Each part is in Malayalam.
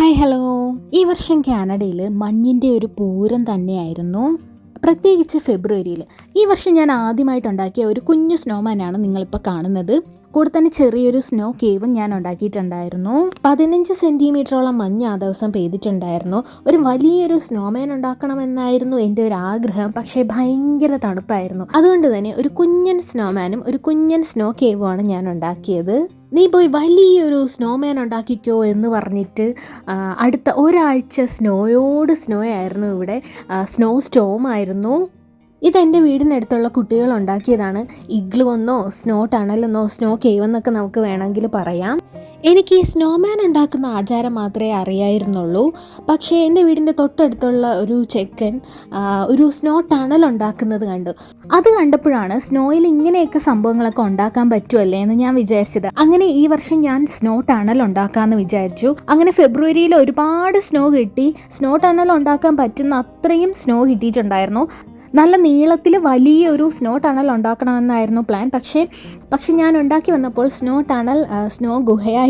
Hi hello. ഈ വർഷം കാനഡയിൽ മഞ്ഞിന്റെ ഒരു പൂരം തന്നെയായിരുന്നു. പ്രത്യേകിച്ച് ഫെബ്രുവരിയിൽ ഈ വർഷം ഞാൻ ആദ്യമായിട്ട് ഉണ്ടാക്കിയ ഒരു കുഞ്ഞു സ്നോമാനാണ് നിങ്ങളിപ്പോൾ കാണുന്നത്. കൂടെ തന്നെ ചെറിയൊരു സ്നോ കേവും ഞാൻ ഉണ്ടാക്കിയിട്ടുണ്ടായിരുന്നു. പതിനഞ്ച് സെന്റിമീറ്ററോളം മഞ്ഞ് ആ ദിവസം പെയ്തിട്ടുണ്ടായിരുന്നു. ഒരു വലിയൊരു സ്നോമാൻ ഉണ്ടാക്കണമെന്നായിരുന്നു എന്റെ ഒരു ആഗ്രഹം. പക്ഷേ ഭയങ്കര തണുപ്പായിരുന്നു. അതുകൊണ്ട് തന്നെ ഒരു കുഞ്ഞൻ സ്നോമാനും ഒരു കുഞ്ഞൻ സ്നോ കേവുമാണ് ഞാൻ ഉണ്ടാക്കിയത്. നീ പോയി വലിയൊരു സ്നോമാൻ ഉണ്ടാക്കിക്കോ എന്ന് പറഞ്ഞിട്ട് അടുത്ത ഒരാഴ്ച സ്നോയോട് സ്നോ ആയിരുന്നു ഇവിടെ. സ്നോ സ്റ്റോം ആയിരുന്നു. ഇതെന്റെ വീടിനടുത്തുള്ള കുട്ടികൾ ഉണ്ടാക്കിയതാണ്. ഇഗ്ലു എന്നോ സ്നോ ടണലെന്നോ സ്നോ കേവ് എന്നൊക്കെ നമുക്ക് വേണമെങ്കിൽ പറയാം. എനിക്ക് ഈ സ്നോമാൻ ഉണ്ടാക്കുന്ന ആചാരം മാത്രമേ അറിയായിരുന്നുള്ളൂ. പക്ഷേ എന്റെ വീടിന്റെ തൊട്ടടുത്തുള്ള ഒരു ചെക്കൻ ഒരു സ്നോ ടണൽ ഉണ്ടാക്കുന്നത് കണ്ടു. അത് കണ്ടപ്പോഴാണ് സ്നോയിൽ ഇങ്ങനെയൊക്കെ സംഭവങ്ങളൊക്കെ ഉണ്ടാക്കാൻ പറ്റുമല്ലേ എന്ന് ഞാൻ വിചാരിച്ചത്. അങ്ങനെ ഈ വർഷം ഞാൻ സ്നോ ടണൽ ഉണ്ടാക്കാമെന്ന് വിചാരിച്ചു. അങ്ങനെ ഫെബ്രുവരിയിൽ ഒരുപാട് സ്നോ കിട്ടി. സ്നോ ടണൽ ഉണ്ടാക്കാൻ പറ്റുന്ന അത്രയും സ്നോ കിട്ടിയിട്ടുണ്ടായിരുന്നു. നല്ല നീളത്തിൽ വലിയൊരു സ്നോ ടണൽ ഉണ്ടാക്കണമെന്നായിരുന്നു പ്ലാൻ പക്ഷേ പക്ഷെ ഞാൻ ഉണ്ടാക്കി വന്നപ്പോൾ സ്നോ ടണൽ സ്നോ സ്നോ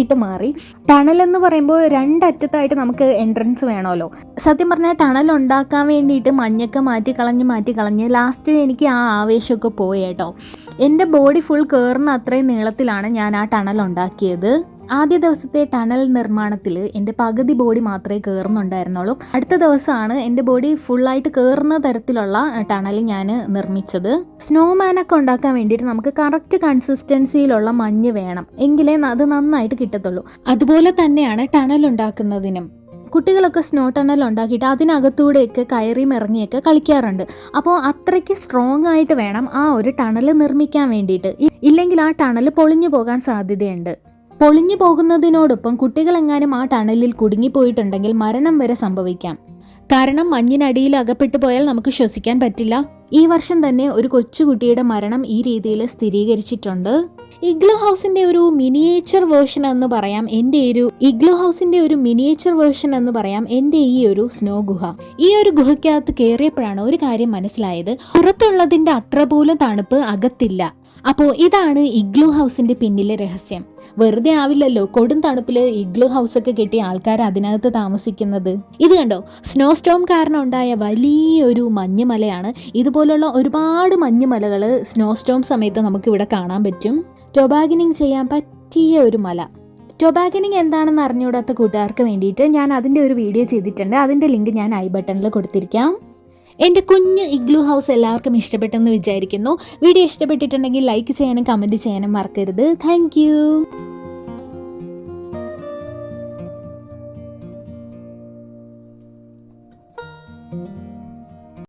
ഗുഹയായിട്ട് മാറി. ടണൽ എന്ന് പറയുമ്പോൾ രണ്ടറ്റത്തായിട്ട് നമുക്ക് എൻട്രൻസ് വേണമല്ലോ. സത്യം പറഞ്ഞാൽ ടണൽ ഉണ്ടാക്കാൻ വേണ്ടിയിട്ട് മഞ്ഞൊക്കെ മാറ്റി കളഞ്ഞ് മാറ്റി കളഞ്ഞ് ലാസ്റ്റ് എനിക്ക് ആ ആവേശമൊക്കെ പോയി കേട്ടോ. എന്റെ ബോഡി ഫുൾ കയറുന്ന അത്രയും നീളത്തിലാണ് ഞാൻ ആ ടണൽ ഉണ്ടാക്കിയത് ആദ്യ ദിവസത്തെ ടണൽ നിർമ്മാണത്തിൽ എന്റെ പകുതി ബോഡി മാത്രമേ കയറുന്നുണ്ടായിരുന്നുള്ളൂ അടുത്ത ദിവസമാണ് എന്റെ ബോഡി ഫുള്ളായിട്ട് കയറുന്ന തരത്തിലുള്ള ടണൽ ഞാൻ നിർമ്മിച്ചത്. സ്നോമാനൊക്കെ ഉണ്ടാക്കാൻ വേണ്ടിയിട്ട് നമുക്ക് കറക്റ്റ് കൺസിസ്റ്റൻസിയിലുള്ള മഞ്ഞ് വേണം. എങ്കിലേ അത് നന്നായിട്ട് കിട്ടത്തുള്ളൂ. അതുപോലെ തന്നെയാണ് ടണൽ ഉണ്ടാക്കുന്നതിനും. കുട്ടികളൊക്കെ സ്നോ ടണൽ ഉണ്ടാക്കിയിട്ട് അതിനകത്തൂടെയൊക്കെ കയറിയും ഇറങ്ങിയൊക്കെ കളിക്കാറുണ്ട്. അപ്പോൾ അത്രയ്ക്ക് സ്ട്രോങ് ആയിട്ട് വേണം ആ ഒരു ടണൽ നിർമ്മിക്കാൻ വേണ്ടിയിട്ട്. ഇല്ലെങ്കിൽ ആ ടണൽ പൊളിഞ്ഞു പോകാൻ സാധ്യതയുണ്ട്. പൊളിഞ്ഞു പോകുന്നതിനോടൊപ്പം കുട്ടികളെങ്ങാനും ആ ടണലിൽ കുടുങ്ങിപ്പോയിട്ടുണ്ടെങ്കിൽ മരണം വരെ സംഭവിക്കാം. കാരണം മഞ്ഞിനടിയിൽ അകപ്പെട്ടു പോയാൽ നമുക്ക് ശ്വസിക്കാൻ പറ്റില്ല. ഈ വർഷം തന്നെ ഒരു കൊച്ചുകുട്ടിയുടെ മരണം ഈ രീതിയിൽ സ്ഥിരീകരിച്ചിട്ടുണ്ട്. ഇഗ്ലോ ഹൗസിന്റെ ഒരു മിനിയേച്ചർ വേർഷൻ എന്ന് പറയാം എന്റെ ഒരു ഇഗ്ലോ ഹൗസിന്റെ ഒരു മിനിയേച്ചർ വേർഷൻ എന്ന് പറയാം എന്റെ ഈ ഒരു സ്നോ ഗുഹ. ഈ ഒരു ഗുഹയ്ക്കകത്ത് കയറിയപ്പോഴാണ് ഒരു കാര്യം മനസ്സിലായത്. പുറത്തുള്ളതിന്റെ അത്ര പോലും തണുപ്പ് അകത്തില്ല. അപ്പോൾ ഇതാണ് ഇഗ്ലോ ഹൗസിന്റെ പിന്നിലെ രഹസ്യം. വെറുതെ ആവില്ലല്ലോ കൊടും ഇഗ്ലോ ഹൗസ് ഒക്കെ കെട്ടി ആൾക്കാർ അതിനകത്ത് താമസിക്കുന്നത്. ഇത് കണ്ടോ? സ്നോ സ്റ്റോം കാരണം ഉണ്ടായ വലിയൊരു മഞ്ഞുമലയാണ്. ഇതുപോലുള്ള ഒരുപാട് മഞ്ഞുമലകൾ സ്നോ സ്റ്റോം സമയത്ത് നമുക്ക് ഇവിടെ കാണാൻ പറ്റും. ടൊബാഗിനിങ് ചെയ്യാൻ പറ്റിയ ഒരു മല. ടൊബാഗനിങ് എന്താണെന്ന് അറിഞ്ഞുകൂടാത്ത കൂട്ടുകാർക്ക് വേണ്ടിയിട്ട് ഞാൻ അതിന്റെ ഒരു വീഡിയോ ചെയ്തിട്ടുണ്ട്. അതിന്റെ ലിങ്ക് ഞാൻ ഐ ബട്ടണിൽ കൊടുത്തിരിക്കാം. എന്റെ കുഞ്ഞ് ഇഗ്ലു ഹൗസ് എല്ലാവർക്കും ഇഷ്ടപ്പെട്ടെന്ന് വിചാരിക്കുന്നു. വീഡിയോ ഇഷ്ടപ്പെട്ടിട്ടുണ്ടെങ്കിൽ ലൈക്ക് ചെയ്യാനും കമന്റ് ചെയ്യാനും മറക്കരുത്. താങ്ക്